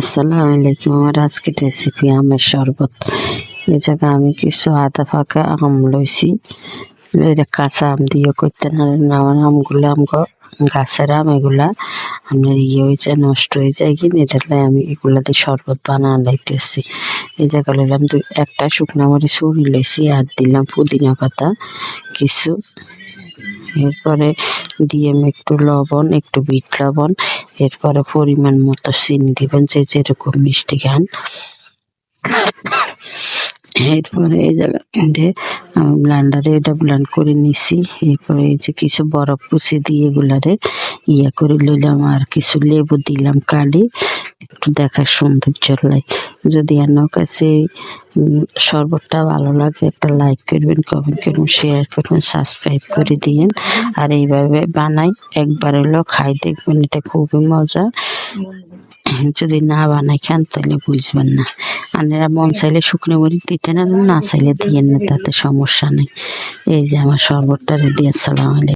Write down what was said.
আসসালামু আলাইকুম। আমার আজকের রেসিপি আমের শরবত। এই জায়গায় আমি কিছু আদা ফাঁকা আম লইছি। এটা কাঁচা আম দিয়ে করতে না আমগুলো আমগো গাছের আম এগুলা। আপনার ইয়ে হয়ে যায়, নষ্ট হয়ে যায় কিনা, এটা আমি এগুলা দিয়ে শরবত বানা লাইতেছি। এই জায়গা লইলাম দুই একটা শুকনো মরিচ উড়ি লইছি, আর দিলাম পুদিনা পাতা, কিছু এরপরে দিয়ে একটু লবণ, একটু বিট লবণ, এরপরে পরিমাণ মতো চিনি দিবেন, যে যেরকম মিষ্টি খান। এরপরে এই জায়গাতে ব্লান্ডারে এটা ব্লান্ড করে নিছি। এরপরে এই যে কিছু বরফ কুচি দিয়ে এগুলারে ইয়ে করে লইলাম, আর কিছু লেবু দিলাম কালি। একটু দেখার সৌন্দর্য লাগে যদি আপনার কাছে শরবতটা ভালো লাগে, একটা লাইক করবেন কমেন্ট করবেন শেয়ার করবেন সাবস্ক্রাইব করে দিয়েন। আর এইভাবে বানাই, একবার হলেও খাই, দেখবেন এটা খুবই মজা। যদি না বানাই খান, তাহলে বুঝবেন না। আপনারা মন চাইলে শুকনো মরিচ দিতেন আর না চাইলে দিয়েন না, তাতে সমস্যা নেই। এই যে আমার শরবতটা রেডি আসসালামু আলাইকুম।